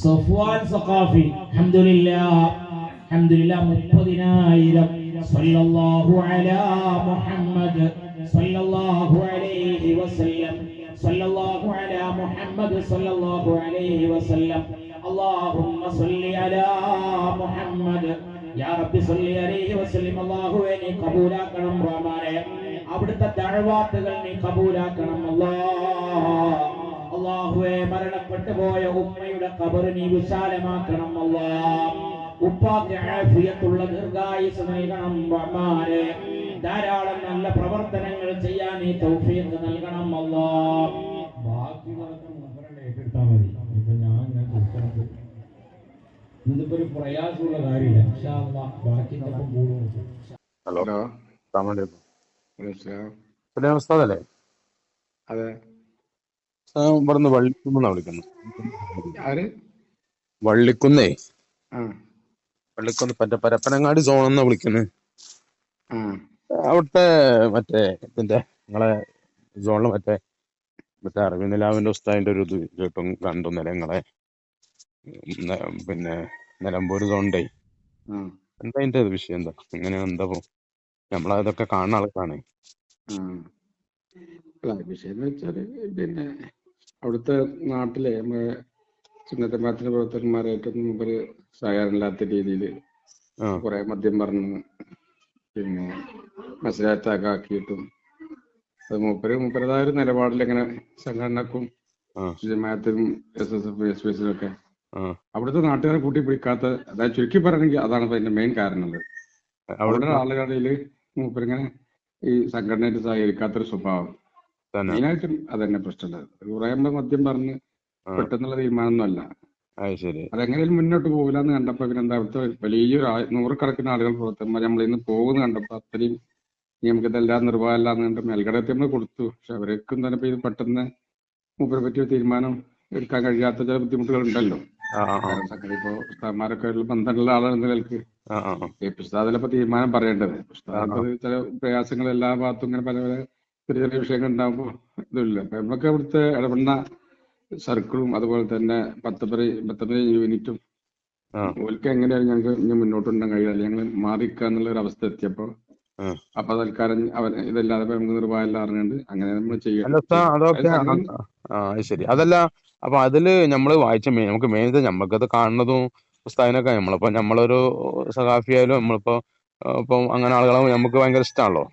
സഫ്വാൻ സഖാഫി അൽഹംദുലില്ലാ അൽഹംദുലില്ലാ മുപ്പതിനായിരം സല്ലല്ലാഹു അലാ മുഹമ്മദ് സല്ലല്ലാഹു അലൈഹി വസല്ലം സല്ലല്ലാഹു അലാ മുഹമ്മദ് സല്ലല്ലാഹു അലൈഹി വസല്ലം اللهم صل على محمد യാ റബ്ബി സല്ലി അലൈഹി വസല്ലം അല്ലാഹുവേ നീ കബൂലാക്കണം റഹ്മാനേ അവിടുത്തെ ദഅവാത്തുകൾ നീ കബൂലാക്കണം അല്ലാഹ് അല്ലാഹുവേ മരണപ്പെട്ടു പോയ ഉമ്മയുടെ കബറ് നീ വിശാലമാക്കണം അല്ലാഹ് ഉപ്പാക്ക് ആഫിയത്തുള്ള ദീർഘായുസ് നൽകണം ധാരാളം നല്ല പ്രവർത്തനങ്ങൾ ചെയ്യാൻ നീ തൗഫീഖ് നൽകണം മൂപ്പരുടെ ഏറ്റെടുത്താൽ മതി. ഇപ്പൊ ഞാൻ ഇതിപ്പോ ഒരു പ്രയാസമുള്ള കാര്യമില്ല. ബാക്കി ഹലോ. ഉസ്താദ് അല്ലേ അതെ. ഇവിടുന്ന് വള്ളിക്കുന്നാ വിളിക്കുന്നത് ആര്? വള്ളിക്കുന്നേ. വള്ളിക്കുന്ന് മറ്റേ പരപ്പനങ്ങാടി സോൺ എന്നാ വിളിക്കുന്നത് ആ. അവിടുത്തെ മറ്റേ ഇതിന്റെ നിങ്ങളെ സോണിൽ മറ്റേ മറ്റേ അറബി നിലാവിന്റെ ഉസ്താദിന്റെ ഒരു ഇത് കേട്ടും കണ്ടു നിലങ്ങളെ പിന്നെ നിലമ്പൂർ സോണിന്റെ എന്താ അതിന്റെ വിഷയം? എന്താ ഇങ്ങനെ എന്താ നമ്മളതൊക്കെ കാണുന്ന ആൾക്കാണ് വിഷയം എന്ന് വെച്ചാൽ പിന്നെ അവിടുത്തെ നാട്ടിലെ നമ്മുടെ സുന്നത്തമാത്തിന്റെ ഏറ്റവും ഇവർ സഹകരണമില്ലാത്ത രീതിയിൽ കുറെ മദ്യം പറഞ്ഞ് പിന്നെ മത്സരാറ്റാക്കാക്കിയിട്ടും അത് മൂപ്പര് മൂപ്പരതായ ഒരു നിലപാടിൽ ഇങ്ങനെ സംഘടനക്കും ജമാഅത്തിനും S S F S P എസിനും ഒക്കെ അവിടുത്തെ നാട്ടുകാരെ കൂട്ടി പിടിക്കാത്ത അതായത് ചുരുക്കി പറയണമെങ്കിൽ അതാണ് അതിന്റെ മെയിൻ കാരണം അവിടെ ആളുകളിൽ മൂപ്പരിങ്ങനെ ഈ സംഘടനയായിട്ട് സഹകരിക്കാത്തൊരു സ്വഭാവം. മെയിനായിട്ടും അതന്നെ പ്രശ്നമുള്ളത്. കുറേയുമ്പോ മദ്യം പറഞ്ഞ് പെട്ടെന്നുള്ള തീരുമാനമൊന്നും അല്ല ശരി. അതെങ്ങനെയും മുന്നോട്ട് പോകില്ലെന്ന് കണ്ടപ്പോ പിന്നെ എന്താ അവിടുത്തെ വലിയൊരു നൂറുകണക്കിന് ആളുകൾ പുറത്തുമ്പോൾ നമ്മൾ ഇന്ന് പോകുന്ന കണ്ടപ്പോ അത്രയും നമുക്ക് ഇതെല്ലാം നിർവാഹമല്ല എന്ന് കണ്ട് മേൽക്കടത്തി നമ്മൾ കൊടുത്തു. പക്ഷെ അവർക്കും തന്നെ ഇത് പെട്ടെന്ന് മൂപ്പരെ പറ്റിയ തീരുമാനം എടുക്കാൻ കഴിയാത്ത ചില ബുദ്ധിമുട്ടുകൾ ഉണ്ടല്ലോ. സംഗതി ഇപ്പോ ഉസ്താദ്മാരൊക്കെ ബന്ധമുള്ള ആളാണ് നിലയ്ക്ക്. ഉസ്താദിലപ്പോ തീരുമാനം പറയേണ്ടത്. ഉസ്താദ് ചില പ്രയാസങ്ങൾ എല്ലാ ഭാഗത്തും ഇങ്ങനെ പല പല ചെറിയ ചെറിയ വിഷയങ്ങൾ ഉണ്ടാകുമ്പോൾ ഇതില്ല അപ്പൊ നമുക്ക് അവിടുത്തെ ഇടപെടുന്ന സർക്കിളും അതുപോലെ തന്നെ പത്തപ്പറി പത്തപ്പറി യൂണിറ്റും ഓൽക്ക് എങ്ങനെയാണ് ഞങ്ങൾക്ക് ഇനി മുന്നോട്ട് കൊണ്ടുപോകാൻ കഴിയില്ല. ഞങ്ങൾ മാറിക്കുക എന്നുള്ള ഒരു അവസ്ഥ എത്തിയപ്പോ. അപ്പൊ തൽക്കാലം അവൻ ഇതല്ലാതെ നമുക്ക് നിർവാഹമെല്ലാം അറിഞ്ഞുണ്ട് അങ്ങനെ നമ്മൾ ചെയ്യാം. ശരി. അതല്ല അപ്പൊ അതിൽ നമ്മൾ വായിച്ച മെയിൻ നമുക്ക് മെയിൻ നമ്മൾക്കത് കാണുന്നതും പുസ്തകനൊക്കെ നമ്മളിപ്പോ നമ്മളൊരു സഖാഫിയായാലും നമ്മളിപ്പോ ഇപ്പം അങ്ങനെ ആളുകളെ നമുക്ക് ഭയങ്കര ഇഷ്ടമാണല്ലോ.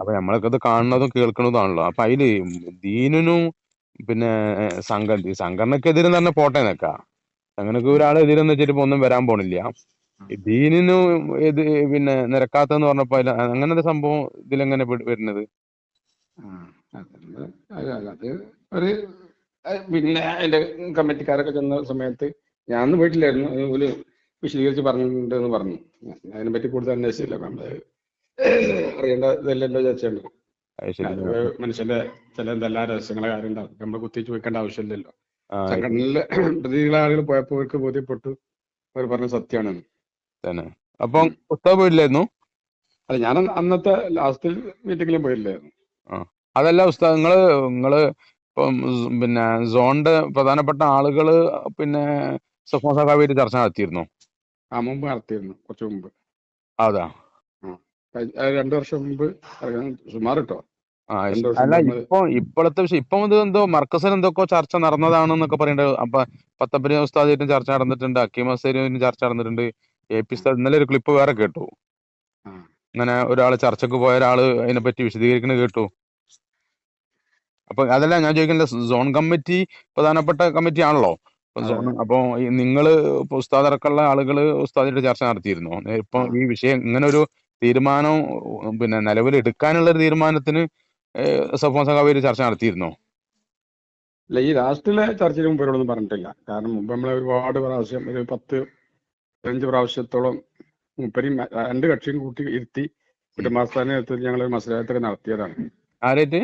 അപ്പൊ നമ്മളൊക്കെ ഇത് കാണുന്നതും കേൾക്കുന്നതാണല്ലോ അപ്പൊ അതിൽ ദീനിനും പിന്നെ സംഘ സംഘടനക്കെതിരെ തന്നെ പോട്ടെ നിക്ക അങ്ങനൊക്കെ ഒരാളെതിരെ വെച്ചിട്ട് ഒന്നും വരാൻ പോണില്ല. ദീനിനും ഇത് പിന്നെ നിരക്കാത്തെന്ന് പറഞ്ഞപ്പോ അങ്ങനെ ഒരു സംഭവം ഇതിലെങ്ങനെ വരുന്നത്? അത് അത് ഒരു പിന്നെ അതിന്റെ കമ്മിറ്റിക്കാരൊക്കെ ചെന്ന സമയത്ത് ഞാൻ വീട്ടിലായിരുന്നു ഒരു വിശദീകരിച്ച് പറഞ്ഞിട്ടുണ്ട് എന്ന് പറഞ്ഞു അതിനെപ്പറ്റി കൂടുതൽ അന്വേഷിച്ചില്ല. നമ്മൾ അറിയേണ്ട ഇതല്ലല്ലോ ശരി. മനുഷ്യന്റെ ചില എന്തെല്ലാം രഹസ്യങ്ങളെ കാര്യം ഉണ്ടാവും. നമ്മൾ കുത്തി ചോദിക്കേണ്ട ആവശ്യമില്ലല്ലോ. സംഘടനയിലെ പ്രതികളെ ആളുകൾ പോയപ്പോ അവർക്ക് ബോധ്യപ്പെട്ടു. അവർ പറഞ്ഞ സത്യമാണ് തന്നെ. അപ്പം പുസ്തകം പോയില്ലായിരുന്നു? അല്ല ഞാൻ അന്ന് അന്നത്തെ ലാസ്റ്റ് മീറ്റിംഗിലും പോയില്ലായിരുന്നു. അതല്ല ഉസ്താദ് നിങ്ങൾ നിങ്ങൾ ഇപ്പം പിന്നെ സോണിന്റെ പ്രധാനപ്പെട്ട ആളുകൾ പിന്നെ സഫോസ സഖാവായിട്ട് ചർച്ച നടത്തിയിരുന്നു? ആ മുമ്പ് നടത്തിയിരുന്നു. കുറച്ച് മുമ്പ്. അതാ. രണ്ടു വർഷം മുമ്പ് സുമാർ കേട്ടോ അല്ല ഇപ്പൊ ഇപ്പോഴത്തെ വിഷയം ഇപ്പം ഇത് എന്തോ മർക്കസിൽ എന്തൊക്കെ ചർച്ച നടന്നതാണെന്നൊക്കെ പറയുന്നുണ്ട് അപ്പൊ പത്തപ്പരി ഉസ്താദിയായിട്ടും ചർച്ച നടന്നിട്ടുണ്ട് അക്കീം അസേരിയും ചർച്ച നടന്നിട്ടുണ്ട്. എ പി ഉസ്താദ് ഇന്നലെ ഒരു ക്ലിപ്പ് വേറെ കേട്ടു. അങ്ങനെ ഒരാൾ ഒരാൾ ചർച്ചക്ക് പോയ ഒരാൾ അതിനെപ്പറ്റി വിശദീകരിക്കുന്നത് കേട്ടു. അപ്പൊ അതല്ല ഞാൻ ചോദിക്കുന്നത് സോൺ കമ്മിറ്റി പ്രധാനപ്പെട്ട കമ്മിറ്റി ആണല്ലോ? അപ്പൊ നിങ്ങൾ ഉസ്താദ് അടക്കമുള്ള ആളുകൾ ഉസ്താദിന്റെ ചർച്ച നടത്തിയിരുന്നു? ഇപ്പൊ. ഈ വിഷയം ഇങ്ങനെ ഒരു തീരുമാനം പിന്നെ നിലവിൽ എടുക്കാനുള്ള ഒരു തീരുമാനത്തിന് സഫോൺ സഖാവ് ചർച്ച നടത്തിയിരുന്നോ? അല്ല ഈ ലാസ്റ്റിലെ ചർച്ചയിൽ മുമ്പ് ഇവരോടൊന്നും പറഞ്ഞിട്ടില്ല. കാരണം മുമ്പ് നമ്മളെ ഒരുപാട് പ്രാവശ്യം ഒരു പത്ത് പതിനഞ്ച് പ്രാവശ്യത്തോളം മുപ്പരും രണ്ട് കക്ഷിയും കൂട്ടി ഇരുത്തി കുറ്റമാസ്ഥാന നേതൃത്വത്തിൽ ഞങ്ങൾ മത്സരത്തിൽ നടത്തിയതാണ്. ആരായിട്ട്?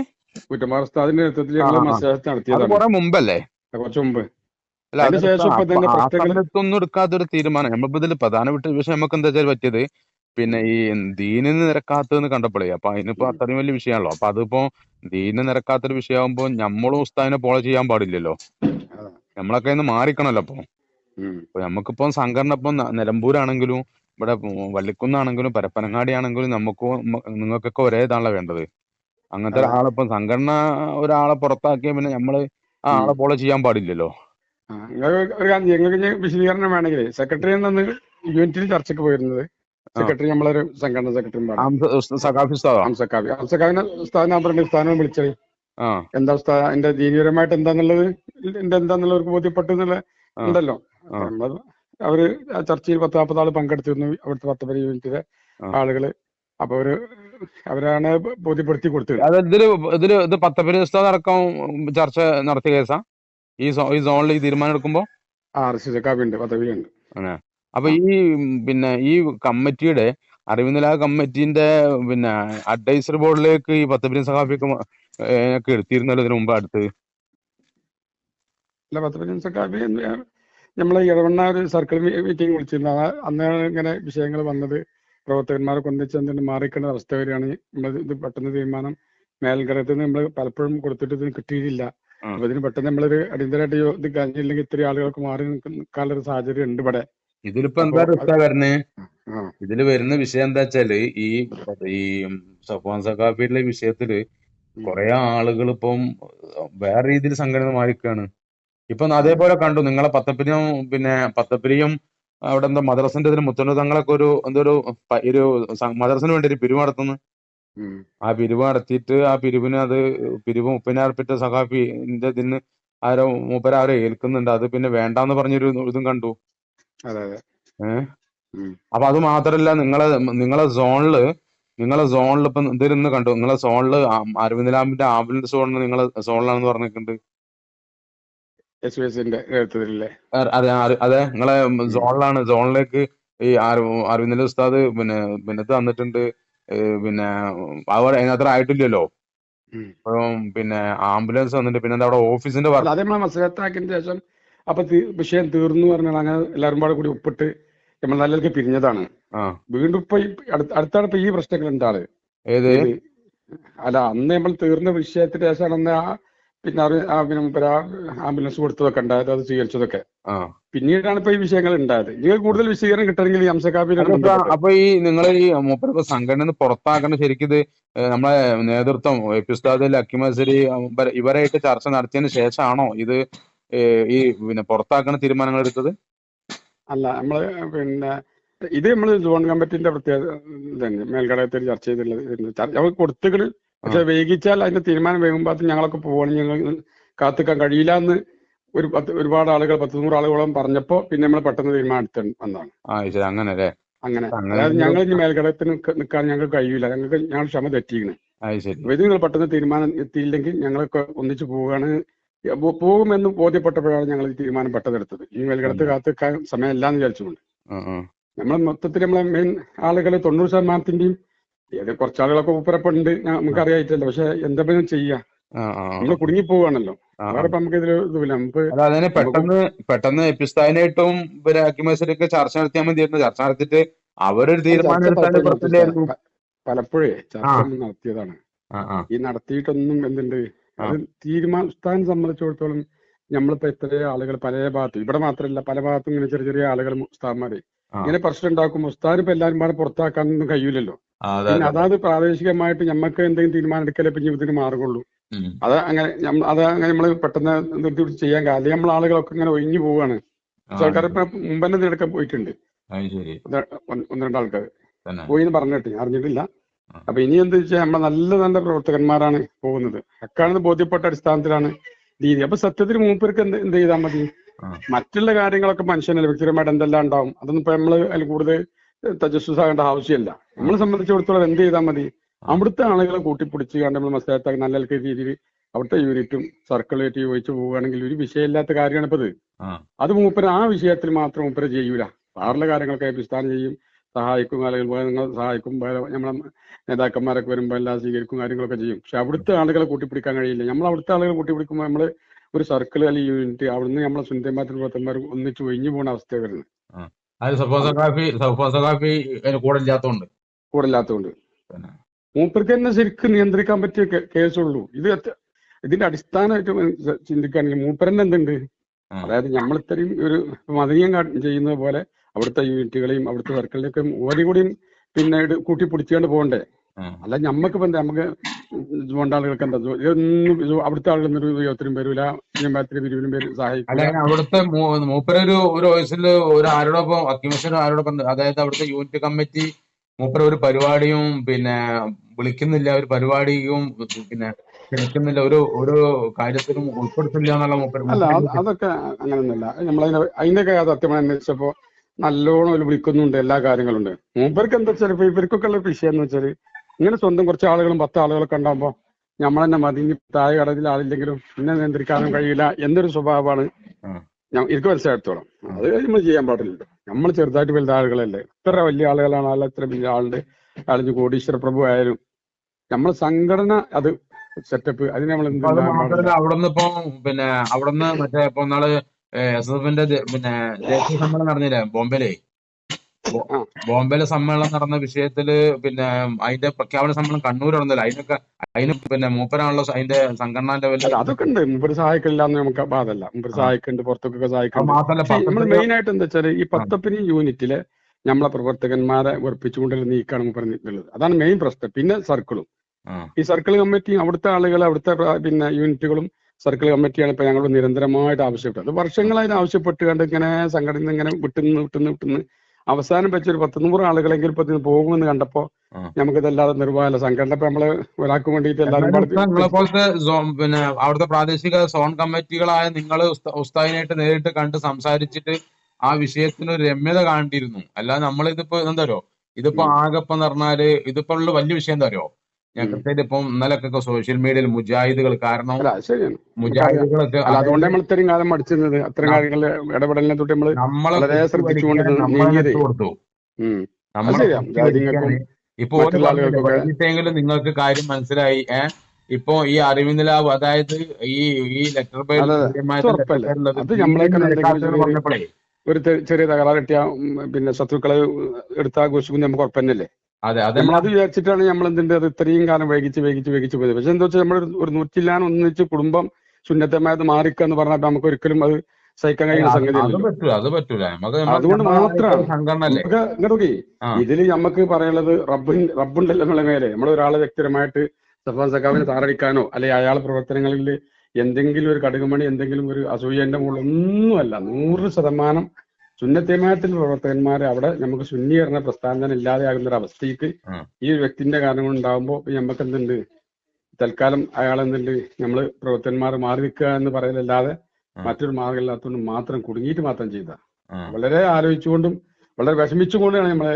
കുറ്റമാസ്ഥാദിന്റെ നേതൃത്വത്തിൽ ഞങ്ങൾ മത്സരത്തിൽ നടത്തിയതാണ്. മുമ്പല്ലേ? കുറച്ച് മുമ്പ്. അല്ല അതിന് അതിപ്പോ ശേഷം ഇപ്പൊ തന്നെ സമയത്തൊന്നും എടുക്കാത്തൊരു തീരുമാനം. നമ്മളിപ്പോ ഇതിൽ പ്രധാനപ്പെട്ട വിഷയം നമുക്ക് എന്താ വെച്ചാൽ പറ്റിയത് പിന്നെ ഈ ദീനിന് നിരക്കാത്തതെന്ന് കണ്ടപ്പോഴേ അപ്പൊ അതിനിപ്പോ. അത്രയും വലിയ വിഷയമാണല്ലോ. അപ്പൊ അതിപ്പോ ദീനിന് നിരക്കാത്തൊരു വിഷയമാകുമ്പോ നമ്മളും ഉസ്താദിനെ ഫോളോ ചെയ്യാൻ പാടില്ലല്ലോ. നമ്മളൊക്കെ ഇന്ന് മാറിക്കണല്ലോ അപ്പൊ. അപ്പൊ നമുക്കിപ്പോ സംഘടന ഇപ്പൊ നിലമ്പൂരാണെങ്കിലും ഇവിടെ വള്ളിക്കുന്നാണെങ്കിലും പരപ്പനങ്ങാടി ആണെങ്കിലും നമുക്കും നിങ്ങൾക്കൊക്കെ ഒരേ ഇതാണല്ലോ വേണ്ടത്. അങ്ങനത്തെ ഒരാളിപ്പം സംഘടന ഒരാളെ പുറത്താക്കിയ പിന്നെ നമ്മൾ ആ ആളെ പോലെ ചെയ്യാൻ പാടില്ലല്ലോ. നിങ്ങൾക്ക് ഒരു കാര്യം. നിങ്ങൾക്ക് വിശദീകരണം വേണമെങ്കിൽ സെക്രട്ടറി നിന്ന് യൂണിറ്റിൽ ചർച്ചയ്ക്ക് പോയിരുന്നത്. സെക്രട്ടറി നമ്മളൊരു സംഘടന സെക്രട്ടറി സഖാഫി ഉസ്താദിനെ പറഞ്ഞ ഉസ്താദിനെ വിളിച്ചത്. എന്താ ഉസ്താദ് എന്റെ ദീനീപരമായിട്ട് എന്താന്നുള്ളത് എന്റെ എന്താന്നുള്ളവർക്ക് ബോധ്യപ്പെട്ടു എന്നുള്ള ഉണ്ടല്ലോ. അവർ ചർച്ചയിൽ പത്ത് നാൽപ്പത് ആൾ പങ്കെടുത്തിരുന്നു അവിടുത്തെ പത്ത് പേര് യൂണിറ്റിലെ ആളുകൾ. അപ്പൊ അവർ അവരാണ് ബോധ്യപ്പെടുത്തി കൊടുത്തത്. ഇതിൽ ഇതിൽ ഇത് പേര് ഉസ്താദ് അടക്കം ചർച്ച നടത്തിയ കേസാ? ഈ സോണിൽ ഈ തീരുമാനം എടുക്കുമ്പോ? ആ റഷീദക്കാവി ഉണ്ട് പദവിയുണ്ട്. അങ്ങനെ അപ്പൊ ആ. ഈ പിന്നെ ഈ കമ്മിറ്റിയുടെ അറിവിന്ദല കമ്മിറ്റിന്റെ പിന്നെ അഡ്വൈസർ ബോർഡിലേക്ക് ഈ മ- ഏ, ഒക്കെ എടുത്തിരുന്നല്ലോ ഇതിനു മുമ്പ് അടുത്ത്? അല്ല പത്ത് പതിനഞ്ചക്കാവി നമ്മളെ ഇടവണ്ണ ഒരു സർക്കിൾ മീറ്റിംഗ് വിളിച്ചിരുന്നു. ആ അന്നാണ് ഇങ്ങനെ വിഷയങ്ങൾ വന്നത്. പ്രവർത്തകന്മാരെ ഒന്നിച്ച് എന്തെങ്കിലും മാറിക്കേണ്ട അവസ്ഥ വരികയാണ് നമ്മൾ ഇത് പെട്ടെന്ന് തീരുമാനം മേൽഗ്രഹത്തിൽ നിന്ന് നമ്മൾ പലപ്പോഴും കൊടുത്തിട്ട് ഇതിന് കിട്ടിയിട്ടില്ല. ആ. അപ്പൊ ഇതിന് പെട്ടെന്ന് നമ്മളൊരു അടിയന്തരമായിട്ട് ഇത് കഴിഞ്ഞില്ലെങ്കിൽ ഇത്രയും ആളുകൾക്ക് മാറി നിൽക്കാനുള്ള ഒരു സാഹചര്യം ഉണ്ട് ഇവിടെ. ഇതിലിപ്പോ എന്താ ഉസ്താദ് വരുന്നേ ഇതിൽ വരുന്ന വിഷയം എന്താ വെച്ചാൽ ഈ ഈ സഫാൻ സഖാഫിയുടെ വിഷയത്തിൽ കുറെ ആളുകൾ ഇപ്പം വേറെ രീതിയിൽ സംഘടന മാറിക്കാണ്. ഇപ്പൊ അതെ അതേപോലെ കണ്ടു നിങ്ങളെ പത്തപ്പിരിയും പിന്നെ പത്തപ്പിരിയും അവിടെ എന്താ മദ്രസിന്റെ ഇതിൽ മുത്തണ്ണ തങ്ങളൊക്കെ ഒരു എന്തോ ഒരു ഒരു മദ്രസന് വേണ്ടി ഒരു പിരിവ് നടത്തുന്നു. ആ പിരിവ് നടത്തിയിട്ട് ആ പിരിവിന് അത് പിരിവ് മുപ്പതിനായിരപ്പിറ്റ സഖാഫിന്റെ ഇതിന് ആരോ മൂപ്പരാരോ ഏൽക്കുന്നുണ്ട്. അത് പിന്നെ വേണ്ടാന്ന് പറഞ്ഞൊരു ഇതും കണ്ടു. ഏഹ്. അപ്പൊ അത് മാത്രല്ല നിങ്ങളെ നിങ്ങളെ സോണിൽ നിങ്ങളെ സോണിൽ ഇപ്പൊ ഇതിരുന്ന് കണ്ടു നിങ്ങളെ സോണിൽ അരവിന്ദ് ലാമ്പിന്റെ ആംബുലൻസ് സോണിന് നിങ്ങളെ സോണിലാണെന്ന് പറഞ്ഞിട്ടുണ്ട്. എസ് വി എസിന്റെ നേതൃത്വത്തിലല്ലേ? അതെ അതെ നിങ്ങളെ സോണിലാണ് സോണിലേക്ക് ഈ അര- അരവിന്ദ് ഉസ്താദ് പിന്നെ പിന്നെ തന്നിട്ടുണ്ട്. പിന്നെ അവർ അതിനത്ര ആയിട്ടില്ലല്ലോ? പിന്നെ ആംബുലൻസ് വന്നിട്ട് പിന്നെ അവിടെ ഓഫീസിന്റെ അതേ മസലത്താക്കിയതിന് ശേഷം അപ്പൊ വിഷയം തീർന്നു പറഞ്ഞാൽ അങ്ങനെ എല്ലാവരും പാടെ കൂടി ഒപ്പിട്ട് നമ്മൾ നല്ലതൊക്കെ പിരിഞ്ഞതാണ്. വീണ്ടും ഇപ്പൊ അടുത്താണ് ഇപ്പൊ ഈ പ്രശ്നങ്ങൾ ഉണ്ടാൾ അല്ല അന്ന് നമ്മൾ തീർന്ന വിഷയത്തിന് ശേഷമാണ് അന്ന് ആ പിന്നെ പിന്നെ ആംബുലൻസ് കൊടുത്തതൊക്കെ ഉണ്ടായത് അത് സ്വീകരിച്ചതൊക്കെ. പിന്നീടാണ് ഇപ്പൊ ഈ വിഷയങ്ങൾ ഉണ്ടായത്. നിങ്ങൾക്ക് കൂടുതൽ വിശദീകരണം കിട്ടണമെങ്കിൽ ബന്ധപ്പെട്ടത് അപ്പൊ ഈ നിങ്ങൾ ഈ മൂപ്പരൊക്കെ സംഘടന പുറത്താക്കണ ശരിക്കും ഇത് നമ്മളെ നേതൃത്വം എപ്പിസ്താദ് അക്കിമസരി ഇവരായിട്ട് ചർച്ച നടത്തിയതിന് ശേഷമാണോ ഇത് ഈ പിന്നെ പുറത്താക്കണ തീരുമാനങ്ങൾ എടുത്തത്? അല്ല നമ്മൾ പിന്നെ ഇത് നമ്മൾ സോൺ കമ്മിറ്റിന്റെ പ്രത്യേകത തന്നെ മേൽഘടകത്തിൽ ചർച്ച ചെയ്തിട്ടുള്ളത് അവർ കൊടുത്തുകൾ പക്ഷെ വൈകിച്ചാൽ അതിന്റെ തീരുമാനം വൈകുമ്പോൾ ഞങ്ങളൊക്കെ പോകണം ഞങ്ങൾ കാത്തിക്കാൻ കഴിയില്ല എന്ന് ഒരു പത്ത് ഒരുപാട് ആളുകൾ പത്ത് നൂറ് ആളുകളോളം പറഞ്ഞപ്പോ പിന്നെ നമ്മൾ പെട്ടെന്ന് തീരുമാനം എടുത്ത് വന്നതാണ്. അങ്ങനെ അല്ലേ? അങ്ങനെ. അതായത് ഞങ്ങൾ ഇനി മേൽഘടകത്തിന് നിൽക്കാൻ ഞങ്ങൾക്ക് കഴിയില്ല ഞങ്ങൾക്ക് ഞങ്ങൾ ക്ഷമ തെറ്റിയിരിക്കണം ഇത് നിങ്ങൾ പെട്ടെന്ന് തീരുമാനം എത്തിയില്ലെങ്കിൽ ഞങ്ങളൊക്കെ ഒന്നിച്ച് പോവുകയാണ് പോകുമെന്ന് ബോധ്യപ്പെട്ടപ്പോഴാണ് ഞങ്ങൾ ഈ തീരുമാനം പെട്ടതെടുത്തത്. ഈ മേൽഘടകത്ത് കാത്തിക്കാൻ സമയമില്ല എന്ന് വിചാരിച്ചുകൊണ്ട്. നമ്മൾ മൊത്തത്തിൽ നമ്മളെ മെയിൻ ആളുകൾ തൊണ്ണൂറ് ശതമാനത്തിന്റെയും ഏത് കുറച്ചാളുകളൊക്കെ ഉപ്പരപ്പുണ്ട് നമുക്കറിയായിട്ടല്ലോ. പക്ഷെ എന്താ പിന്നെ ചെയ്യാ? നമ്മൾ കുടുങ്ങി പോവാണല്ലോ. വേറെ നമുക്ക് ഇതിൽ ഇതുമില്ല. നമുക്ക് അതിനെ പെട്ടെന്ന് പെട്ടെന്ന് എപ്പിസ്ഥാനായിട്ടും പിന്നെ അക്കിമസരിയൊക്കെ ചർച്ച നടത്തിയാൽ മതിയായിരുന്നു. ചർച്ച നടത്തിയിട്ട് അവരൊരു തീരുമാനം എടുത്താൽ പലപ്പോഴും ചർച്ച. നടത്തിയതാണ്. ഈ നടത്തിയിട്ടൊന്നും എന്തുണ്ട്. അത് തീരുമാനം സംബന്ധിച്ചിടത്തോളം നമ്മളിപ്പോ എത്രയോ ആളുകൾ പല ഭാഗത്ത് ഇവിടെ മാത്രമല്ല പല ഭാഗത്തും ഇങ്ങനെ ചെറിയ ചെറിയ ആളുകൾ ഉസ്താന്മാര് ആ. ഇങ്ങനെ പ്രശ്നം ഉണ്ടാക്കും. ഉസ്താദ് ഇപ്പൊ എല്ലാവരും പാടെ പുറത്താക്കാനൊന്നും കഴിയൂലല്ലോ. പിന്നെ അതാത് പ്രാദേശികമായിട്ട് ഞമ്മക്ക് എന്തെങ്കിലും തീരുമാനം എടുക്കലേ ഇപ്പൊ ജീവിതത്തിന് മാറുകയുള്ളൂ അത് അങ്ങനെ അത് അങ്ങനെ നമ്മൾ പെട്ടെന്ന് നിർത്തി ചെയ്യാൻ കാര്യം അല്ലെങ്കിൽ നമ്മൾ ആളുകളൊക്കെ ഇങ്ങനെ ഒഴിഞ്ഞു പോവാണ്. സർക്കാർ ഇപ്പൊ മുമ്പന്നെ ഇതിനൊക്കെ പോയിട്ടുണ്ട്. ഒന്ന് രണ്ട് ആൾക്കാർ പോയി എന്ന് പറഞ്ഞിട്ട് അറിഞ്ഞിട്ടില്ല. അപ്പൊ ഇനി എന്ത് വെച്ചാൽ നമ്മളെ നല്ല നല്ല പ്രവർത്തകന്മാരാണ് പോകുന്നത്. അക്കാണെന്ന് ബോധ്യപ്പെട്ട അടിസ്ഥാനത്തിലാണ് രീതി. അപ്പൊ സത്യത്തിൽ മൂപ്പർക്ക് എന്ത് എന്ത് ചെയ്താൽ മതി? മറ്റുള്ള കാര്യങ്ങളൊക്കെ മനുഷ്യനല്ല? വ്യക്തിപരമായിട്ട് എന്തെല്ലാം ഉണ്ടാവും? അതൊന്നും ഇപ്പൊ നമ്മൾ അതിൽ കൂടുതൽ തജസ്വസ് ആകേണ്ട ആവശ്യമില്ല. നമ്മളെ സംബന്ധിച്ചിടത്തോളം എന്ത് ചെയ്താൽ മതി? അവിടുത്തെ ആളുകളെ കൂട്ടിപ്പിടിച്ച് കണ്ട് നമ്മൾ മനസ്സിലാക്കി നല്ല രീതിയിൽ അവിടുത്തെ യൂണിറ്റും സർക്കിളായിട്ട് യോജിച്ച് പോവുകയാണെങ്കിൽ ഒരു വിഷയമില്ലാത്ത കാര്യമാണ് ഇപ്പൊ ഇത് അത് മൂപ്പര് ആ വിഷയത്തിൽ മാത്രം മൂപ്പര് ചെയ്യൂല. വേറുള്ള കാര്യങ്ങളൊക്കെ അഭിസ്ഥാനം ചെയ്യും. സഹായിക്കും അല്ലെങ്കിൽ നിങ്ങൾ സഹായിക്കും നമ്മളെ നേതാക്കന്മാരൊക്കെ വരുമ്പോൾ എല്ലാം സ്വീകരിക്കും കാര്യങ്ങളൊക്കെ ചെയ്യും. പക്ഷെ അവിടുത്തെ ആളുകളെ കൂട്ടിപ്പിടിക്കാൻ കഴിയില്ല. നമ്മൾ അവിടുത്തെ ആളുകളെ കൂട്ടിപ്പിടിക്കുമ്പോൾ നമ്മൾ ഒരു സർക്കിൾ അല്ലെങ്കിൽ യൂണിറ്റ് അവിടുന്ന് നമ്മളെ സുന്ദരമാത്ര പ്രവർത്തകന്മാർ ഒന്നിച്ച് ഒഴിഞ്ഞു പോകുന്ന അവസ്ഥ വരുന്നത്. കൂടില്ലാത്തോണ്ട് മൂപ്പർക്ക് തന്നെ ശരിക്കും നിയന്ത്രിക്കാൻ പറ്റിയ കേസുള്ളൂ. ഇത് ഇതിന്റെ അടിസ്ഥാനമായിട്ട് ചിന്തിക്കുകയാണെങ്കിൽ മൂപ്പരന്നെ എന്തുണ്ട്? അതായത് നമ്മൾ ഇത്രയും ഒരു മദനീയം കാ- ചെയ്യുന്നത് പോലെ അവിടുത്തെ യൂണിറ്റുകളെയും അവിടുത്തെ വർക്കുകളെയൊക്കെ ഓരോ കൂടിയും പിന്നെ കൂട്ടിപ്പിടിച്ചുകൊണ്ട് കൂട്ടി പിടിച്ചുകൊണ്ട് പോകണ്ടേ? അല്ല ഞമ്മക്ക് ഇപ്പൊ എന്താ? നമുക്ക് ആളുകൾക്ക് എന്താ? ഇതൊന്നും ഇത് അവിടുത്തെ ആളുകൾ ഒരു വരൂല. ഞമ്പാത്തിന് പിരിവിനും പേര് അതിന് അവിടുത്തെ മൂപ്പരൊരു ഒരു വയസ്സിൽ ഒരു ആരോടൊപ്പം അക്കിമിഷൻ ആരോടൊപ്പം അതായത് അവിടുത്തെ യൂണിറ്റ് കമ്മിറ്റി മൂപ്പര ഒരു പരിപാടിയും പിന്നെ വിളിക്കുന്നില്ല. ഒരു പരിപാടിയും പിന്നെ ക്ഷണിക്കുന്നില്ല. ഒരു ഒരു കാര്യത്തിനും ഉൾപ്പെടുത്തില്ല എന്നുള്ള മൂപ്പര്. അല്ല അതൊക്കെ അങ്ങനെയൊന്നുമില്ല നമ്മളതിനെ അതിന്റെയൊക്കെ സത്യമായി അന്വേഷിച്ചപ്പോ നല്ലോണം അവർ വിളിക്കുന്നുണ്ട് എല്ലാ കാര്യങ്ങളുണ്ട്. മൂപ്പർക്ക് എന്താ വെച്ചാൽ ഇപ്പൊ ഇവർക്കൊക്കെ ഉള്ള വിഷയം എന്ന് വെച്ചാൽ ഇങ്ങനെ സ്വന്തം കുറച്ച് ആളുകളും പത്ത് ആളുകളൊക്കെ ഉണ്ടാകുമ്പോ നമ്മൾ തന്നെ മതി. താഴെ കടലിൽ ആളില്ലെങ്കിലും പിന്നെ നിയന്ത്രിക്കാനും കഴിയില്ല എന്നൊരു സ്വഭാവമാണ് എനിക്ക് മനസ്സിലായിടത്തോളം അത് നമ്മൾ ചെയ്യാൻ പാടില്ല നമ്മൾ ചെറുതായിട്ട് വലുത ആളുകളല്ലേ. ഇത്ര വലിയ ആളുകളാണ് അല്ല ഇത്ര വലിയ ആളുണ്ട്. ആളിഞ്ഞ് കോടീശ്വര പ്രഭു ആയാലും നമ്മളെ സംഘടന അത് സെറ്റപ്പ് അതിന് നമ്മൾ അവിടെ നിന്ന് ഇപ്പൊ പിന്നെ അവിടുന്ന് മറ്റേ ഇപ്പൊ നാൾ എഫിന്റെ പിന്നെ ദേശീയ സമ്മേളനം നടന്നില്ലേ? ബോംബെയിലേ. ബോംബെയിലെ സമ്മേളനം നടന്ന വിഷയത്തിൽ പിന്നെ അതിന്റെ പ്രഖ്യാപന സമ്മേളനം കണ്ണൂർ നടന്നില്ല? അതിനൊക്കെ അതിന് പിന്നെ മൂപ്പരാണല്ലോ അതിന്റെ സംഘടനാ ലെവലിൽ അതൊക്കെ ഉണ്ട്. മൂപ്പര് സഹായിക്കില്ല എന്ന് നമുക്ക് ബാധല്ല. മൂപ്പര് സഹായിക്കുന്നുണ്ട് പുറത്തൊക്കെ സഹായിക്കുന്നുണ്ട്. നമ്മൾ മെയിൻ ആയിട്ട് എന്താ വെച്ചാൽ ഈ പത്തപ്പിനി യൂണിറ്റിലെ നമ്മളെ പ്രവർത്തകന്മാരെ ഉറപ്പിച്ചുകൊണ്ടുള്ള നീക്കാണ് പറഞ്ഞിട്ടുള്ളത് അതാണ് മെയിൻ പ്രശ്നം. പിന്നെ സർക്കിളും. ഈ സർക്കിൾ കമ്മിറ്റി അവിടുത്തെ ആളുകൾ അവിടുത്തെ പിന്നെ യൂണിറ്റുകളും സർക്കിൾ കമ്മിറ്റിയാണ് ഇപ്പൊ ഞങ്ങൾ നിരന്തരമായിട്ട് ആവശ്യപ്പെട്ടത്. അത് വർഷങ്ങളായിട്ട് ആവശ്യപ്പെട്ട് കണ്ട് ഇങ്ങനെ സംഘടന ഇങ്ങനെ വിട്ടുന്ന് വിട്ടുന്ന് വിട്ടുന്ന് അവസാനം വെച്ചൊരു പത്ത് നൂറ് ആളുകളെങ്കിലും ഇപ്പൊ ഇതിന് പോകുമെന്ന് കണ്ടപ്പോ നമുക്ക് നമുക്കിതല്ലാതെ നിർവാഹമല്ല സംഘടന ഇപ്പൊ നമ്മൾ ഒരാൾക്ക് വേണ്ടിയിട്ട് എല്ലാവരും പോലത്തെ പിന്നെ അവിടുത്തെ പ്രാദേശിക സോൺ കമ്മിറ്റികളായ നിങ്ങൾ ഉസ്താദിനായിട്ട് നേരിട്ട് കണ്ട് സംസാരിച്ചിട്ട് ആ വിഷയത്തിന് ഒരു രമ്യത കാണിട്ടിരുന്നു. അല്ലാതെ നമ്മളിതിപ്പോ എന്താ അറിയോ ഇതിപ്പോ ഉം. ആകെ ഇപ്പൊ പറഞ്ഞാൽ ഇതിപ്പോ ഉള്ള വലിയ വിഷയം എന്താ അറിയോ ഞാൻ. കൃത്യമായിട്ട് ഇപ്പം ഇന്നലൊക്കെ സോഷ്യൽ മീഡിയയിൽ മുജാഹിദുകൾ കാരണം മുജാഹിദുകളൊക്കെ അതുകൊണ്ട് നമ്മൾ ഇത്രയും കാലം മടിച്ചിരുന്നത്. അത്രയും ന- കാര്യങ്ങളിൽ ഇടപെടലിനെ തൊട്ട് നമ്മൾ വളരെ ശ്രദ്ധിച്ചുകൊണ്ട് കൊടുത്തു. ഇപ്പൊ ആളുകൾക്കൊക്കെ നിങ്ങൾക്ക് കാര്യം മനസ്സിലായി. ഏഹ് ഇപ്പൊ ഈ അറിവിന്ദിലാവ് അതായത് ഈ ഈ ലെറ്റർ ഒരു ചെറിയ തകരാറ് കിട്ടിയ പിന്നെ ശത്രുക്കളെ എടുത്താഘോഷിക്കുന്ന നമുക്ക് ഉറപ്പന്നല്ലേ അതെ അതെ. നമ്മളത് വിചാരിച്ചിട്ടാണ് നമ്മൾ എന്തിന്റെ അത് ഇത്രയും കാലം വൈകിച്ച് വൈകിച്ച് വൈകിച്ച് പോയത്. പക്ഷെ എന്താ വെച്ചാൽ നമ്മൾ ഒരു നൂറ്റില്ലാൻ ഒന്നിച്ച് കുടുംബം ശൂന്യത്തമായത് മാറിക്കുക എന്ന് പറഞ്ഞാൽ നമുക്ക് ഒരിക്കലും അത് സഹിക്കാൻ കഴിയുന്ന സംഗതി അതുകൊണ്ട് മാത്രമാണ് ഇതിൽ നമുക്ക് പറയാനുള്ളത് റബ്ബിൻ റബ്ബുണ്ടല്ലോ എന്നുള്ള മേലെ. നമ്മൾ ഒരാളെ വ്യക്തിപരമായിട്ട് സഫാൻ സഖാവിനെ താറടിക്കാനോ അല്ലെങ്കിൽ അയാളെ പ്രവർത്തനങ്ങളിൽ എന്തെങ്കിലും ഒരു കടുകുമണി എന്തെങ്കിലും ഒരു അസൂയന്റെ മുകളിൽ ഒന്നുമല്ല. നൂറ് ശതമാനം സുന്നത്തേമായത്തിന്റെ പ്രവർത്തകന്മാരെ അവിടെ നമുക്ക് ശൂന്യീകരണ പ്രസ്ഥാനം ഇല്ലാതെയാകുന്ന ഒരു അവസ്ഥയ്ക്ക് ഈ ഒരു വ്യക്തിന്റെ കാരണം ഉണ്ടാകുമ്പോൾ നമുക്ക് എന്തുണ്ട് തൽക്കാലം അയാൾ എന്തുണ്ട് നമ്മൾ പ്രവർത്തകന്മാർ മാറി നിൽക്കുക എന്ന് പറയലല്ലാതെ മറ്റൊരു മാർഗമില്ലാത്തതുകൊണ്ട് മാത്രം കുടുങ്ങിയിട്ട് മാത്രം ചെയ്ത. വളരെ ആലോചിച്ചുകൊണ്ടും വളരെ വിഷമിച്ചുകൊണ്ടാണ് നമ്മളെ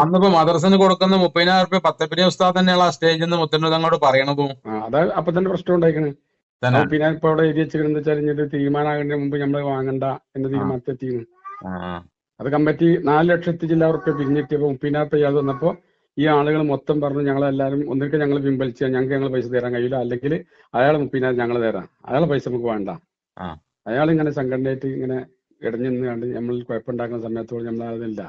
അന്നിപ്പോ മദർസിന് കൊടുക്കുന്ന മുപ്പതിനായിരം റുപ്യ പത്തപ്പിരി ഉസ്താദ് തന്നെയാണ് ആ സ്റ്റേജിൽ നിന്ന് മുത്തന്നൂർ അങ്ങോട്ട് പറയണതും? അതായത് അതാ അപ്പൊ തന്നെ പ്രശ്നം ഉണ്ടായിക്കണ്. അപ്പൊ പിന്നെ ഇപ്പൊ അവിടെ എഴുതി വെച്ചിരിക്കുന്നത് വെച്ചാൽ ഇനി തീരുമാനമാകുന്നതിന് മുമ്പ് നമ്മൾ വാങ്ങണ്ട എന്ന തീരുമാനത്തെത്തിയിരുന്നു. അത് കമ്മിറ്റി നാല് ലക്ഷത്തി ചില ഉറുപ്പ്യ പിരിഞ്ഞിട്ട് ഇപ്പൊ ഇയാൾ വന്നപ്പോ ഈ ആളുകൾ മൊത്തം പറഞ്ഞു എല്ലാവരും ഒന്നിട്ട് ഞങ്ങൾ പിൻവലിച്ച ഞങ്ങൾക്ക് ഞങ്ങൾ പൈസ തരാൻ കഴിയില്ല. അല്ലെങ്കിൽ അയാൾ മുപ്പിനകത്ത് ഞങ്ങൾ തരാം. അയാളെ പൈസ നമുക്ക് വേണ്ട. അയാൾ ഇങ്ങനെ സംഘടനയായിട്ട് ഇങ്ങനെ ഇടഞ്ഞു നിന്ന് കണ്ട് നമ്മൾ കുഴപ്പമുണ്ടാക്കുന്ന സമയത്തോട് നമ്മൾ അതില്ല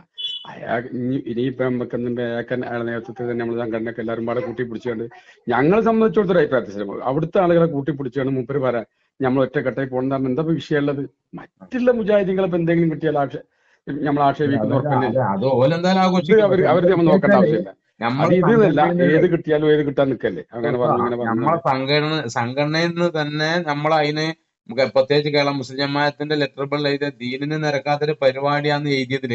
അയാൾ ഇനി ഇനിയിപ്പോ നമുക്ക് എന്തും അയാൾക്ക് അയാളുടെ നേതൃത്വത്തിൽ തന്നെ നമ്മൾ സംഘടനയൊക്കെ എല്ലാവരും പാടെ കൂട്ടി പിടിച്ചുകൊണ്ട് ഞങ്ങളെ സംബന്ധിച്ചിടത്തോളം അഭിപ്രായത്തിൽ അവിടുത്തെ ആളുകളെ കൂട്ടി പിടിച്ചുകൊണ്ട് മൂപ്പര് പറയാം നമ്മൾ ഒറ്റക്കെട്ടായി പോകണമെന്ന് എന്താ ഇപ്പൊ വിഷയമുള്ളത് മറ്റുള്ള മുജാഹിദികളെ ഇപ്പൊ എന്തെങ്കിലും കിട്ടിയാൽ ആക്ഷേ നമ്മൾ ആക്ഷേപിക്കുന്ന അതല്ല, ഉറപ്പന്നെ അത് അത് ഓലെന്തായാലും അവർ അവർ നമ്മൾ നോക്കേണ്ട ആവശ്യമില്ല. ഏത് കിട്ടിയാലും ഏത് കിട്ടാൻ നിൽക്കല്ലേ അങ്ങനെ പറഞ്ഞു ഇങ്ങനെ നമ്മളെ സംഘടന സംഘടനയിൽ നിന്ന് തന്നെ നമ്മൾ അതിന് പ്രത്യേകിച്ച് കേരള മുസ്ലിം ജമാഅത്തിന്റെ ലെറ്റർ ബിൾ എഴുതിയ ദീനിന് നിരക്കാത്തൊരു പരിപാടിയാന്ന് എഴുതിയതിൽ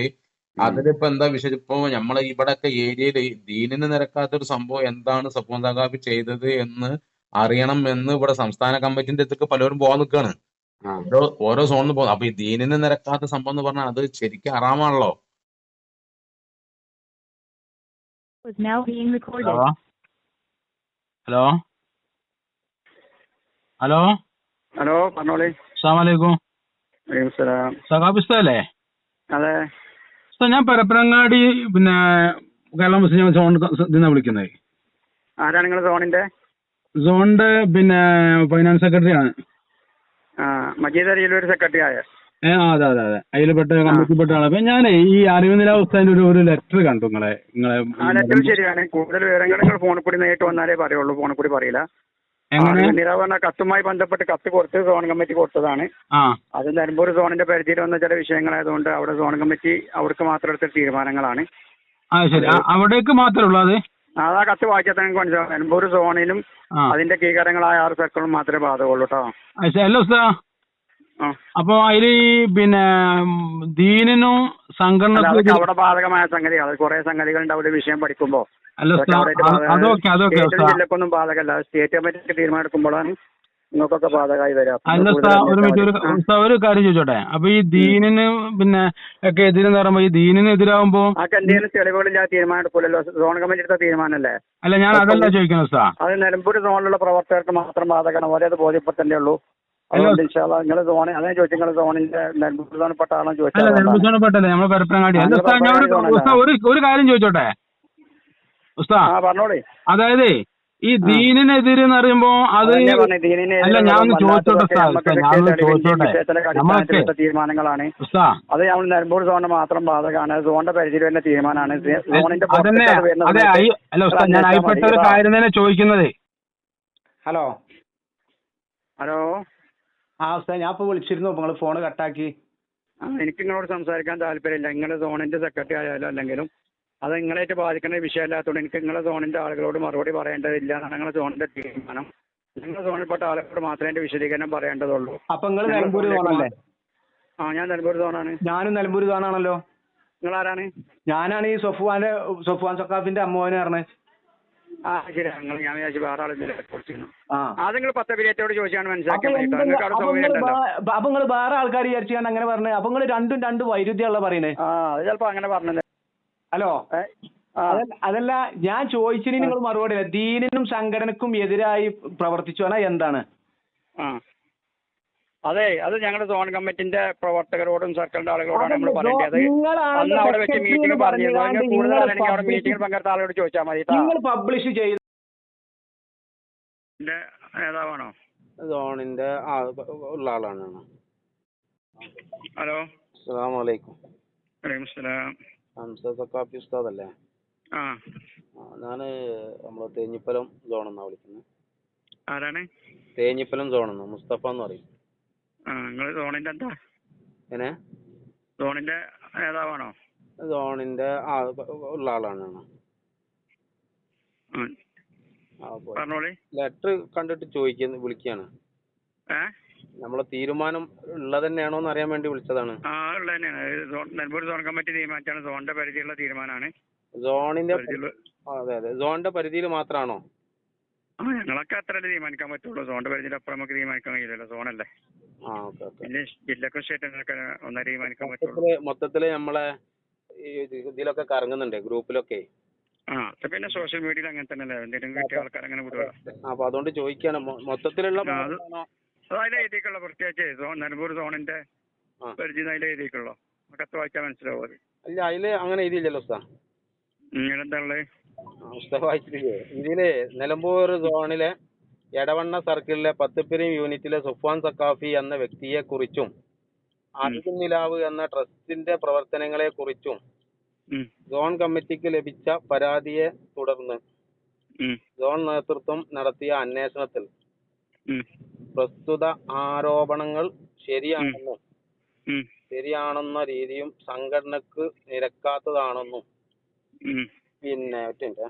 അതിലിപ്പോ എന്താ വിഷയം ഇപ്പൊ നമ്മളെ ഇവിടൊക്കെ ഏരിയയിൽ ദീനിന് നിരക്കാത്തൊരു സംഭവം എന്താണ് സപ്പോൺ സഖാബി ചെയ്തത് എന്ന് അറിയണം എന്ന് ഇവിടെ സംസ്ഥാന കമ്മിറ്റിന്റെ അടുത്തേക്ക് പലരും പോകാൻ നിൽക്കാണ്. ഓരോ ഓരോ സോണിൽ പോകും അപ്പൊ ഈ ദീനിന് നിരക്കാത്ത സംഭവം എന്ന് പറഞ്ഞാൽ അത് ശരിക്കും അറാമാണല്ലോ. ഹലോ? ഹലോ? ഹലോ? പറഞ്ഞോളി. അസ്സാം വലൈക്കും സഖാബിസ്തല്ലേ അതെ. ഞാൻ പരപ്പനങ്ങാടി പിന്നെ കേരള മുസ്ലിം സോൺ ഇതിന്നാ വിളിക്കുന്നത് ആരാണ് നിങ്ങൾ സോണിന്റെ സോണിന്റെ പിന്നെ ഫൈനാൻസ് സെക്രട്ടറി ആണ് മജീദ് അലിയിൽ ഒരു സെക്രട്ടറി ആയ ഏ അതെ അതെ അതെ. അതിൽപ്പെട്ട കമ്മിറ്റിപ്പെട്ട ആളാണ് അപ്പൊ ഞാനേ ഈ അറിവുനില ഉസ്താദിന്റെ ഒരു ഒരു ലെറ്റർ കണ്ടു നിങ്ങളെ. നിങ്ങളെ ശരിയാണ്. കൂടുതൽ വിവരങ്ങൾ നിങ്ങൾ ഫോണിൽ കൂടി നേരിട്ട് വന്നാലേ പറയുള്ളൂ. ഫോണിൽ കൂടി പറയില്ല. പറഞ്ഞ കത്തുമായി ബന്ധപ്പെട്ട് കത്ത് കൊടുത്ത് സോൺ കമ്മിറ്റി കൊടുത്തതാണ്. അത് നിലമ്പൂർ സോണിന്റെ പരിധിയിൽ വന്ന ചില വിഷയങ്ങളായതുകൊണ്ട് അവിടെ സോൺ കമ്മിറ്റി അവർക്ക് മാത്രം എടുത്ത തീരുമാനങ്ങളാണ്. അവിടേക്ക് മാത്രമേ അത്? ആ കത്ത് വായിച്ചാൽ നിങ്ങൾക്ക് മനസ്സിലാവും നിലമ്പൂർ സോണിലും അതിന്റെ കീകരങ്ങളായ ആറ് സർക്കിളും മാത്രമേ ബാധകമുള്ളൂ കേട്ടോ അപ്പൊ അതിൽ പിന്നെ ദീനിനും അതൊക്കെ അവിടെ ബാധകമായ സംഗതികൾ കുറെ സംഗതികളുണ്ട് അവിടെ വിഷയം പഠിക്കുമ്പോൾ അല്ല അതൊക്കെ അതൊക്കെ ജില്ലക്കൊന്നും സ്റ്റേറ്റ് നിങ്ങൾക്കൊക്കെ ബാധകമായി അല്ല ഒരു മിനിറ്റ് ഒരു കാര്യം ചോദിച്ചോട്ടെ? അപ്പൊ ഈ ദീനിന് പിന്നെ ഒക്കെ എതിരെന്ന് പറയുമ്പോ ഈ ദീനിന് എതിരാകുമ്പോ എന്തെങ്കിലും തെളിവുകളില്ലാതെ തീരുമാനം എടുക്കില്ലല്ലോ സോൺ കമ്മിറ്റി എടുത്ത തീരുമാനമല്ലേ? അല്ല ഞാൻ അതല്ല ചോദിക്കുന്നത് ഉസ്താ അത് നിലമ്പൂർ സോണിലുള്ള പ്രവർത്തകർക്ക് മാത്രം ബാധകമാണ്? ഒരേ അത് ബോധ്യപ്പെട്ടല്ലേ ഉള്ളൂ. ഒരു കാര്യം ചോദിച്ചോട്ടെ? ഉസ്താ പറഞ്ഞോളേ. അതായത് ഈ ദീനിനെതിരെ എന്ന് പറയുമ്പോ അത് അല്ല ഞാൻ ഒന്ന് ചോദിച്ചോട്ടെ വല്ലാത്തതൊക്കെ ഉസ്താ നമുക്ക് ഉസ്താ, ഞാൻ ഒന്ന് ചോദിച്ചോട്ടെ? നമ്മളൊക്കെ തീരുമാനങ്ങളാണ്. ഉസ്താ. അത് നമ്മൾ നിലമ്പൂർ സോണിന് മാത്രം ബാധകമാണ് സോണിന്റെ പരിധിയിൽ വരുന്ന തീരുമാനമാണ്. സോണിന്റെ അതന്നെ അത് അല്ല ഉസ്താ ഞാൻ അയപ്പെട്ട ഒരു കാര്യം തന്നെ ചോദിക്കുന്നത്. ഹലോ. ഹലോ. ആ ഉസ്താ ഞാൻ ഇപ്പൊ വിളിച്ചിരുന്നു. നിങ്ങൾ ഫോൺ കട്ടാക്കി. എനിക്ക് നിങ്ങളോട് സംസാരിക്കാൻ താല്പര്യമില്ല. നിങ്ങളുടെ സോണിന്റെ സെക്രട്ടറി ആയാലും അല്ലെങ്കിലും അത് നിങ്ങളായിട്ട് ബാധിക്കുന്ന വിഷയമല്ലാത്തതുകൊണ്ട് എനിക്ക് നിങ്ങളെ സോണിന്റെ ആളുകളോട് മറുപടി പറയേണ്ടതില്ല എന്നാണ് നിങ്ങളെ സോണിന്റെ തീരുമാനം. നിങ്ങളുടെ സോണിൽപ്പെട്ട ആളുകളോട് മാത്രമേ എന്റെ വിശദീകരണം പറയേണ്ടതുള്ളൂ. അപ്പൊ നിങ്ങൾ നിലമ്പൂർ സോണല്ലേ? ആ ഞാൻ നിലമ്പൂർ സോണാണ്. ഞാനും നിലമ്പൂർ സോണാണല്ലോ. നിങ്ങൾ ആരാണ് ഞാനാണ് ഈ സൊഫുവാന്റെ സൊഫുവാൻ സക്കാഫിന്റെ അമ്മോനെ പറഞ്ഞത് ആ ശരി ഞാൻ വിചാരിച്ചു വേറെ ആളെ കുറിച്ചിരുന്നു ആ. അത് നിങ്ങൾ പത്ത് പിരിയറ്റോട് ചോദിച്ചാണ് എന്തെങ്കിലും- അപ്പൊ നിങ്ങൾ വേറെ ആൾക്കാർ വിചാരിച്ചാണ് അങ്ങനെ പറഞ്ഞത് അപ്പൊ നിങ്ങൾ രണ്ടും രണ്ട് വൈരുദ്ധ്യമുള്ള പറയുന്നത് ആ ചിലപ്പോ അങ്ങനെ പറഞ്ഞല്ലേ. ഹലോ? അതല്ല ഞാൻ ചോദിച്ചതിന് നിങ്ങൾ മറുപടി ദീനിനും സംഘടനക്കും എതിരായി പ്രവർത്തിച്ചു എന്നാ എന്താണ്? അതെ അത് ഞങ്ങളുടെ സോൺ കമ്മിറ്റിന്റെ പ്രവർത്തകരോടും സർക്കിളിന്റെ ആളുകളോടാണ് നമ്മൾ പറയേണ്ടത്. അന്ന് അവിടെ വെച്ച് മീറ്റിംഗ് പറഞ്ഞിരുന്നു കൂടുതൽ അവിടെ മീറ്റിംഗിൽ പങ്കെടുത്ത ആളുകളോട് ചോദിച്ചാൽ മതി നിങ്ങൾ പബ്ലിഷ് ചെയ്ത നേതാവാണോ? സോണിന്റെ ഉള്ള ആളാണ്. ഹലോ? അസ്സാം വലൈക്കും വലൈക്കുമുസ്സലാം. ഹംസ സക്കാഫി ഉസ്താദ് അല്ലേ ആ ഞാൻ നമ്മളെ തേഞ്ഞിപ്പലം സോണെന്നാ വിളിക്കുന്നത് ആരാണ്? തേഞ്ഞിപ്പലം സോണെന്ന് മുസ്തഫ എന്ന് പറയും. ആ നിങ്ങൾ സോണിന്റെ എന്താ? എങ്ങനെ? സോണിന്റെ നേതാവാണോ? സോണിന്റെ ആ ഉള്ള ആളാണ് പറഞ്ഞോളി. ലെറ്റർ കണ്ടിട്ട് ചോദിക്കുന്നു വിളിക്കാണ്. ഏ? നമ്മളെ തീരുമാനം ഉള്ളത് തന്നെയാണോ അറിയാൻ വേണ്ടി വിളിച്ചതാണ്. ആ ഉള്ളത് തന്നെയാണ്. ഇത് സോൺ- കമ്മിറ്റി തീരുമാനിച്ചാണ് സോണിന്റെ പരിധിയുള്ള തീരുമാനമാണ്. സോണിന്റെ അതെ അതെ. സോണിന്റെ പരിധിയിൽ മാത്രമാണോ? ആ ഞങ്ങളൊക്കെ അത്രയല്ലേ തീരുമാനിക്കാൻ പറ്റുള്ളൂ. സോണിന്റെ പരിധിയിൽ അപ്പുറം നമുക്ക് തീരുമാനിക്കാൻ കഴിയില്ലല്ലോ സോണല്ലേ. പിന്നെ ജില്ലക്കും സ്റ്റേറ്റിനൊക്കെ ഒന്നേ തീരുമാനിക്കാൻ പറ്റുള്ളൂ. മൊത്തത്തിൽ നമ്മളെ ഇതിലൊക്കെ കറങ്ങുന്നുണ്ട് ഗ്രൂപ്പിലൊക്കെ. ആ പിന്നെ സോഷ്യൽ മീഡിയയിൽ അങ്ങനെ തന്നെയല്ലേ. എന്തെങ്കിലും കിട്ടിയ ആൾക്കാർ അങ്ങനെ വിടുക അപ്പൊ അതുകൊണ്ട് ചോദിക്കാണ് മൊത്തത്തിലുള്ള അതിലെ എഴുതിക്കുള്ള പ്രത്യേകിച്ച് സോൺ നിലമ്പൂർ സോണിന്റെ പരിചയം അതിലെ എഴുതിക്കുള്ളൂ കത്ത് വായിച്ചാൽ മനസ്സിലാവും അത്. അല്ല അതിൽ അങ്ങനെ എഴുതിയില്ലല്ലോ ഉസ്താ ഉസ്താ വായിച്ചിട്ടില്ലേ ഇതിൽ നിലമ്പൂർ സോണിലെ എടവണ്ണ സർക്കിളിലെ പത്തുപിരിം യൂണിറ്റിലെ സുഫാൻ സക്കാഫി എന്ന വ്യക്തിയെ കുറിച്ചും അർജുൻ നിലാവ് എന്ന ട്രസ്റ്റിന്റെ പ്രവർത്തനങ്ങളെ കുറിച്ചും സോൺ കമ്മിറ്റിക്ക് ലഭിച്ച പരാതിയെ തുടർന്ന് സോൺ നേതൃത്വം നടത്തിയ അന്വേഷണത്തിൽ പ്രസ്തുത ആരോപണങ്ങൾ ശരിയാണെന്നും ശരിയാണെന്ന രീതിയും സംഘടനക്ക് നിരക്കാത്തതാണെന്നും. പിന്നെ ഒറ്റ മിനിറ്റ്.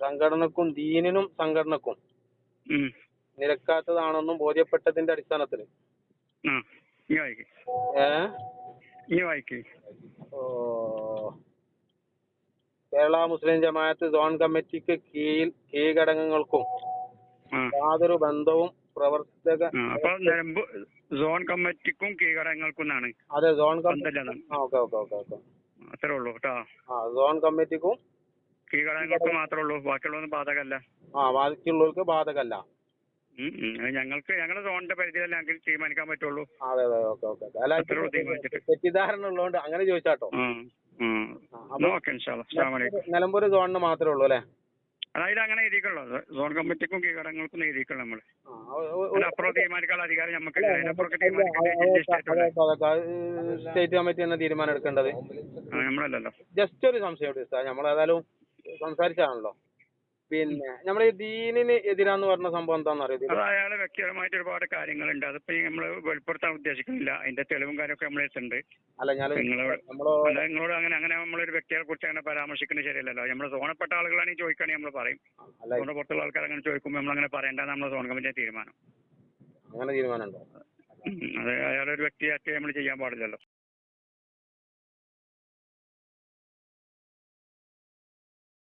സംഘടനക്കും ദീനിനും സംഘടനക്കും നിരക്കാത്തതാണെന്നും ബോധ്യപ്പെട്ടതിന്റെ അടിസ്ഥാനത്തിൽ. കേരള മുസ്ലിം ജമാഅത്ത് സോൺ കമ്മിറ്റിക്ക് കീഴിൽ കീഴ്ഘടകങ്ങൾക്കും യാതൊരു ബന്ധവും പ്രവർത്തക അപ്പൊ സോൺ കമ്മിറ്റിക്കും കീഴടങ്ങൾക്കും ആണ് അതെ zone committee okay okay okay okay. അത്രേ ഉള്ളൂ കേട്ടോ. ആ സോൺ കമ്മിറ്റിക്കും കീഴടങ്ങൾക്ക് മാത്രമേ ഉള്ളൂ. ബാക്കിയുള്ളതൊന്നും ബാധകമല്ല. ആ ബാക്കിയുള്ളവർക്ക് ഉം. ഞങ്ങൾക്ക് ഞങ്ങളുടെ സോണിന്റെ പരിധിയിൽ ഞങ്ങൾക്ക് തീരുമാനിക്കാൻ പറ്റുള്ളൂ. അതെ അതെ ഓക്കെ ഓക്കെ അല്ല തെറ്റിദ്ധാരണ ഉള്ളതുകൊണ്ട് അങ്ങനെ ചോദിച്ചാട്ടോ. ഓക്കെ നിലമ്പൂർ സോണിന് മാത്രമേ ഉള്ളൂ അല്ലേ? അതായത് അങ്ങനെ എഴുതിക്കുള്ളൂ സോൺ കമ്മിറ്റിക്കും കീഴടങ്ങൾക്കും എഴുതിക്കുള്ളൂ നമ്മൾ അപ്പുറം തീരുമാനിക്കാനുള്ള അധികാരം നമുക്ക് സ്റ്റേറ്റ് കമ്മിറ്റി തന്നെ തീരുമാനം എടുക്കേണ്ടത്? നമ്മളല്ലല്ലോ. ജസ്റ്റ് ഒരു സംശയം നമ്മൾ ഏതായാലും സംസാരിച്ചാണല്ലോ. പിന്നെ നമ്മൾ ദീനിന് എതിരാന്ന് പറഞ്ഞ സംഭവം എന്താണെന്ന് അത് അറിയോ അയാളെ വ്യക്തിപരമായിട്ട് ഒരുപാട് കാര്യങ്ങളുണ്ട്. അതിപ്പോ നമ്മൾ വെളിപ്പെടുത്താൻ ഉദ്ദേശിക്കുന്നില്ല. അതിന്റെ തെളിവും കാര്യമൊക്കെ നമ്മളെ അടുത്തുണ്ട് അല്ല ഞാൻ നിങ്ങളോട് നിങ്ങളോട് അങ്ങനെ അങ്ങനെ നമ്മളൊരു വ്യക്തിയെ കുറിച്ച് അങ്ങനെ പരാമർശിക്കുന്നത് ശരിയല്ലല്ലോ. നമ്മൾ സോണപ്പെട്ട ആളുകളാണെങ്കിൽ ചോദിക്കുകയാണെങ്കിൽ നമ്മൾ പറയും. സോണ പുറത്തുള്ള ആൾക്കാർ അങ്ങനെ ചോദിക്കുമ്പോൾ നമ്മൾ അങ്ങനെ പറയേണ്ടതാണ് നമ്മുടെ സോൺ കമ്മിറ്റിയുടെ തീരുമാനം. അങ്ങനെ തീരുമാനം ഉണ്ടോ ഉം. അത് അയാളൊരു വ്യക്തിയായിട്ട് നമ്മൾ ചെയ്യാൻ പാടില്ലല്ലോ.